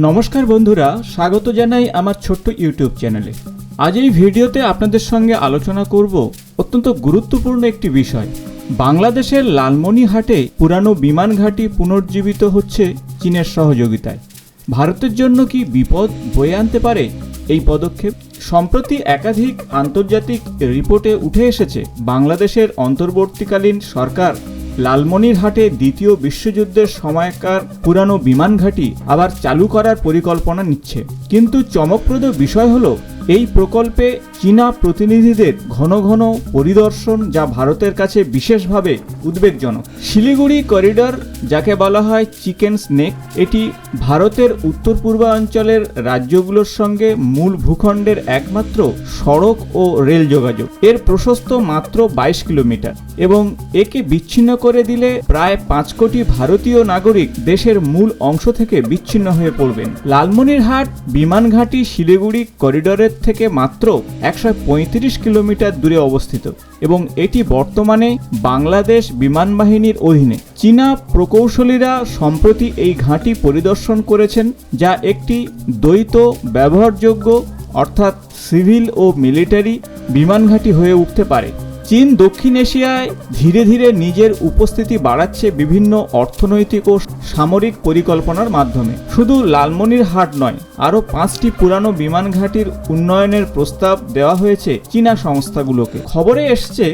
নমস্কার বন্ধুরা, স্বাগত জানাই আমার ছোট্ট ইউটিউব চ্যানেলে। আজ এই ভিডিওতে আপনাদের সঙ্গে আলোচনা করব অত্যন্ত গুরুত্বপূর্ণ একটি বিষয়। বাংলাদেশের লালমনিহাটে পুরানো বিমান ঘাঁটি পুনর্জীবিত হচ্ছে চীনের সহযোগিতায়। ভারতের জন্য কি বিপদ বয়ে আনতে পারে এই পদক্ষেপ? সম্প্রতি একাধিক আন্তর্জাতিক রিপোর্টে উঠে এসেছে, বাংলাদেশের অন্তর্বর্তীকালীন সরকার লালমনিরহাটে দ্বিতীয় বিশ্বযুদ্ধের সময়কার পুরানো বিমান ঘাঁটি আবার চালু করার পরিকল্পনা নিচ্ছে। কিন্তু চমকপ্রদ বিষয় হলো এই প্রকল্পে চীনা প্রতিনিধিদের ঘন ঘন পরিদর্শন যা ভারতের কাছে বিশেষভাবে উদ্বেগজনক। শিলিগুড়ি করিডর, যাকে বলা হয় চিকেন স্নেক, এটি ভারতের উত্তর পূর্বাঞ্চলের রাজ্যগুলোর সঙ্গে মূল ভূখণ্ডের একমাত্র সড়ক ও রেল যোগাযোগ। এর প্রশস্ত মাত্র বাইশ কিলোমিটার এবং একে বিচ্ছিন্ন করে দিলে প্রায় পাঁচ কোটি ভারতীয় নাগরিক দেশের মূল অংশ থেকে বিচ্ছিন্ন হয়ে পড়বেন। লালমনিরহাট বিমানঘাটি শিলিগুড়ি করিডোরের থেকে মাত্র একশো পঁয়ত্রিশ কিলোমিটার দূরে অবস্থিত এবং এটি বর্তমানে বাংলাদেশ বিমান বাহিনীর অধীনে। চীনা প্রকৌশলীরা সম্প্রতি এই ঘাঁটি পরিদর্শন করেছেন, যা একটি দ্বৈত ব্যবহারযোগ্য, অর্থাৎ সিভিল ও মিলিটারি বিমান ঘাঁটি হয়ে উঠতে পারে। চীন দক্ষিণ এশিয়ায় ধীরে ধীরে নিজের উপস্থিতি বাড়াচ্ছে বিভিন্ন অর্থনৈতিক ও সামরিক পরিকল্পনার মাধ্যমে। শুধু লালমনির হাট নয়, আরও পাঁচটি পুরানো বিমান ঘাঁটির উন্নয়নের প্রস্তাব দেওয়া হয়েছে চীনা সংস্থাগুলোকে। খবরে এসছে,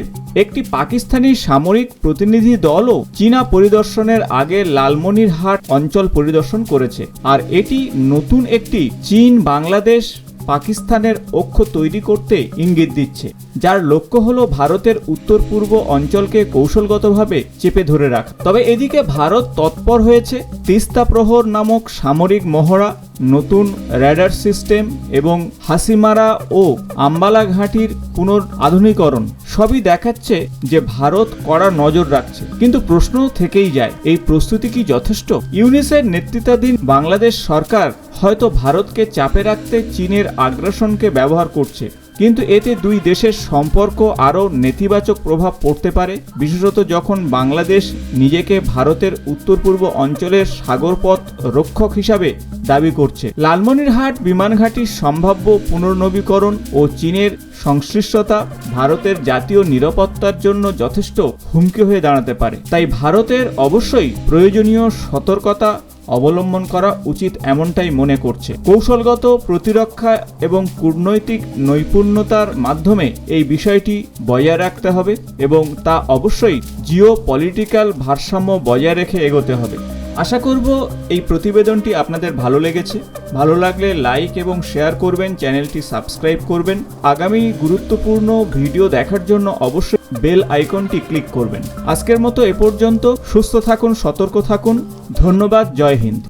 একটি পাকিস্তানি সামরিক প্রতিনিধি দলও চীনা পরিদর্শনের আগে লালমনির হাট অঞ্চল পরিদর্শন করেছে, আর এটি নতুন একটি চীন বাংলাদেশ পাকিস্তানের অক্ষ তৈরি করতে ইঙ্গিত দিচ্ছে, যার লক্ষ্য হল ভারতের উত্তর পূর্ব অঞ্চলকে কৌশলগতভাবে চেপে ধরে রাখা। তবে এদিকে ভারত তৎপর হয়েছে, তিস্তা প্রহর নামক সামরিক মহড়া, নতুন র্যাডার সিস্টেম এবং হাসিমারা ও আম্বালা ঘাঁটির পুনর আধুনিকরণ সবই দেখাচ্ছে যে ভারত কড়া নজর রাখছে। কিন্তু প্রশ্ন থেকেই যায়, এই প্রস্তুতি কি যথেষ্ট? ইউনিসের নেতৃত্বাধীন বাংলাদেশ সরকার হয়তো ভারতকে চাপে রাখতে চীনের আগ্রাসনকে ব্যবহার করছে। কিন্তু এতে দুই দেশের সম্পর্ক আরও নেতিবাচক প্রভাব পড়তে পারে, বিশেষত যখন বাংলাদেশ নিজেকে ভারতের উত্তর পূর্ব অঞ্চলের সাগরপথ রক্ষক হিসাবে দাবি করছে। লালমনিরহাট বিমান ঘাঁটির সম্ভাব্য পুনর্নবীকরণ ও চীনের সংশ্লিষ্টতা ভারতের জাতীয় নিরাপত্তার জন্য যথেষ্ট হুমকি হয়ে দাঁড়াতে পারে। তাই ভারতের অবশ্যই প্রয়োজনীয় সতর্কতা অবলম্বন করা উচিত এমনটাই মনে করছে। কৌশলগত প্রতিরক্ষা এবং কূটনৈতিক নৈপুণ্যতার মাধ্যমে এই বিষয়টি বজায় রাখতে হবে এবং তা অবশ্যই জিও পলিটিক্যাল ভারসাম্য বজায় রেখে এগোতে হবে। আশা করব এই প্রতিবেদনটি আপনাদের ভালো লেগেছে। ভালো লাগলে লাইক এবং শেয়ার করবেন, চ্যানেলটি সাবস্ক্রাইব করবেন। আগামী গুরুত্বপূর্ণ ভিডিও দেখার জন্য অবশ্যই বেল আইকনটি ক্লিক করবেন। আজকের মতো এ পর্যন্ত। সুস্থ থাকুন, সতর্ক থাকুন। ধন্যবাদ, জয় হিন্দ।